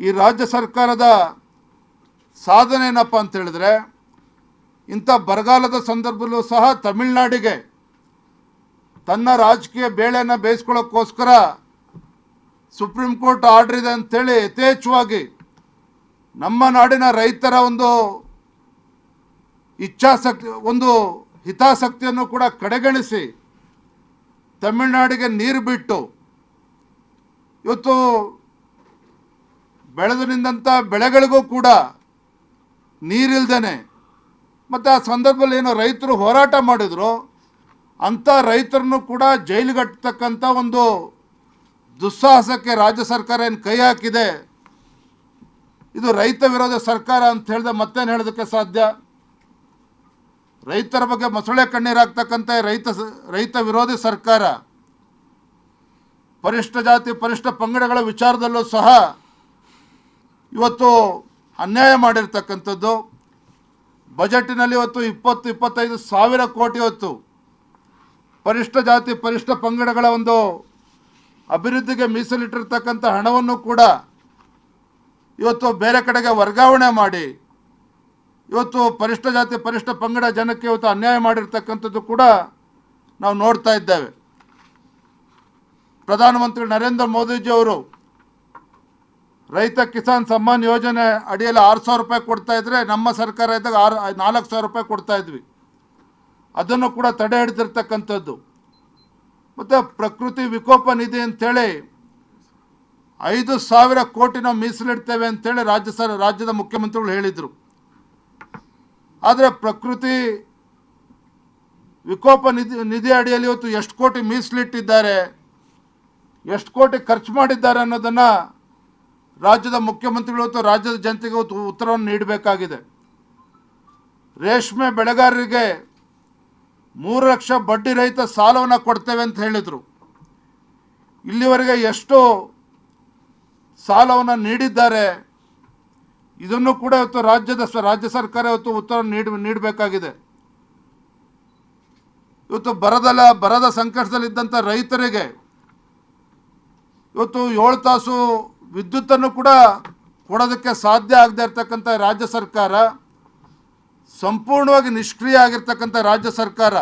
ಈ ರಾಜ್ಯ ಸರ್ಕಾರದ ಸಾಧನೆ ಏನಪ್ಪ ಅಂತ ಹೇಳಿದ್ರೆ, ಇಂಥ ಬರಗಾಲದ ಸಂದರ್ಭದಲ್ಲೂ ಸಹ ತಮಿಳುನಾಡಿಗೆ ತನ್ನ ರಾಜಕೀಯ ಬೇಳೆಯನ್ನು ಬೇಯಿಸ್ಕೊಳ್ಳೋಕ್ಕೋಸ್ಕರ ಸುಪ್ರೀಂ ಕೋರ್ಟ್ ಆರ್ಡರ್ ಇದೆ ಅಂಥೇಳಿ ಯಥೇಚ್ಛವಾಗಿ ನಮ್ಮ ನಾಡಿನ ರೈತರ ಒಂದು ಇಚ್ಛಾಸಕ್ತಿ, ಒಂದು ಹಿತಾಸಕ್ತಿಯನ್ನು ಕೂಡ ಕಡೆಗಣಿಸಿ ತಮಿಳುನಾಡಿಗೆ ನೀರು ಬಿಟ್ಟು ಇವತ್ತು ಬೆಳೆದು ಬೆಳೆಗಳಿಗೂ ಕೂಡ ನೀರಿಲ್ದೇನೆ. ಮತ್ತು ಆ ಸಂದರ್ಭದಲ್ಲಿ ಏನೋ ರೈತರು ಹೋರಾಟ ಮಾಡಿದ್ರು. ಅಂಥ ರೈತರನ್ನು ಕೂಡ ಜೈಲಿಗಟ್ಟತಕ್ಕಂಥ ಒಂದು ದುಸ್ಸಾಹಸಕ್ಕೆ ರಾಜ್ಯ ಸರ್ಕಾರ ಏನು ಕೈ ಹಾಕಿದೆ. ಇದು ರೈತ ವಿರೋಧ ಸರ್ಕಾರ ಅಂತ ಹೇಳಿದೆ ಮತ್ತೇನು ಹೇಳೋದಕ್ಕೆ ಸಾಧ್ಯ? ರೈತರ ಬಗ್ಗೆ ಮೊಸಳೆ ಕಣ್ಣೀರಾಗ್ತಕ್ಕಂಥ ರೈತ ರೈತ ವಿರೋಧಿ ಸರ್ಕಾರ. ಪರಿಷ್ಠ ಜಾತಿ, ಪರಿಷ್ಠ ಪಂಗಡಗಳ ವಿಚಾರದಲ್ಲೂ ಸಹ ಇವತ್ತು ಅನ್ಯಾಯ ಮಾಡಿರ್ತಕ್ಕಂಥದ್ದು ಬಜೆಟ್ನಲ್ಲಿ ಇವತ್ತು ಇಪ್ಪತ್ತು ಇಪ್ಪತ್ತೈದು ಸಾವಿರ ಕೋಟಿ ಇವತ್ತು ಪರಿಷ್ಠ ಜಾತಿ, ಪರಿಷ್ಠ ಪಂಗಡಗಳ ಒಂದು ಅಭಿವೃದ್ಧಿಗೆ ಮೀಸಲಿಟ್ಟಿರ್ತಕ್ಕಂಥ ಹಣವನ್ನು ಕೂಡ ಇವತ್ತು ಬೇರೆ ಕಡೆಗೆ ವರ್ಗಾವಣೆ ಮಾಡಿ, ಇವತ್ತು ಪರಿಷ್ಠ ಜಾತಿ, ಪರಿಷ್ಠ ಪಂಗಡ ಜನಕ್ಕೆ ಇವತ್ತು ಅನ್ಯಾಯ ಮಾಡಿರ್ತಕ್ಕಂಥದ್ದು ಕೂಡ ನಾವು ನೋಡ್ತಾ ಇದ್ದೇವೆ. ಪ್ರಧಾನಮಂತ್ರಿ ನರೇಂದ್ರ ಮೋದಿಜಿಯವರು ರೈತ ಕಿಸಾನ್ ಸಮ್ಮಾನ್ ಯೋಜನೆ ಅಡಿಯಲ್ಲಿ ಆರು ಸಾವಿರ ರೂಪಾಯಿ ಕೊಡ್ತಾ ಇದ್ರೆ ನಮ್ಮ ಸರ್ಕಾರ ಇದ್ದಾಗ ಆರು, ನಾಲ್ಕು ಸಾವಿರ ರೂಪಾಯಿ ಕೊಡ್ತಾ ಇದ್ವಿ. ಅದನ್ನು ಕೂಡ ತಡೆ ಹಿಡಿದಿರ್ತಕ್ಕಂಥದ್ದು. ಮತ್ತು ಪ್ರಕೃತಿ ವಿಕೋಪ ನಿಧಿ ಅಂತೇಳಿ ಐದು ಸಾವಿರ ಕೋಟಿ ನಾವು ಮೀಸಲಿಡ್ತೇವೆ ಅಂತೇಳಿ ರಾಜ್ಯ ಸರ್, ರಾಜ್ಯದ ಮುಖ್ಯಮಂತ್ರಿಗಳು ಹೇಳಿದರು. ಆದರೆ ಪ್ರಕೃತಿ ವಿಕೋಪ ನಿಧಿ ನಿಧಿ ಅಡಿಯಲ್ಲಿ ಇವತ್ತು ಎಷ್ಟು ಕೋಟಿ ಮೀಸಲಿಟ್ಟಿದ್ದಾರೆ, ಎಷ್ಟು ಕೋಟಿ ಖರ್ಚು ಮಾಡಿದ್ದಾರೆ ಅನ್ನೋದನ್ನು ರಾಜ್ಯದ ಮುಖ್ಯಮಂತ್ರಿಗಳು ಅಥವಾ ರಾಜ್ಯದ ಜನತೆಗೆ ಉತ್ತರವನ್ನು ನೀಡಬೇಕಾಗಿದೆ. ರೇಷ್ಮೆ ಬೆಳೆಗಾರರಿಗೆ ಮೂರು ಲಕ್ಷ ಬಡ್ಡಿ ರಹಿತ ಸಾಲವನ್ನು ಕೊಡ್ತೇವೆ ಅಂತ ಹೇಳಿದರು. ಇಲ್ಲಿವರೆಗೆ ಎಷ್ಟು ಸಾಲವನ್ನು ನೀಡಿದ್ದಾರೆ. ಇದನ್ನು ಕೂಡ ಇವತ್ತು ರಾಜ್ಯದ ರಾಜ್ಯ ಸರ್ಕಾರ ಇವತ್ತು ಉತ್ತರ ನೀಡ, ನೀಡಬೇಕಾಗಿದೆ. ಇವತ್ತು ಬರದಲ್ಲ, ಬರದ ಸಂಕಷ್ಟದಲ್ಲಿದ್ದಂಥ ರೈತರಿಗೆ ಇವತ್ತು ಏಳು ತಾಸು ವಿದ್ಯುತ್ತನ್ನು ಕೂಡ ಕೊಡೋದಕ್ಕೆ ಸಾಧ್ಯ ಆಗದೆ ಇರತಕ್ಕಂಥ ರಾಜ್ಯ ಸರ್ಕಾರ ಸಂಪೂರ್ಣವಾಗಿ ನಿಷ್ಕ್ರಿಯ ಆಗಿರ್ತಕ್ಕಂಥ ರಾಜ್ಯ ಸರ್ಕಾರ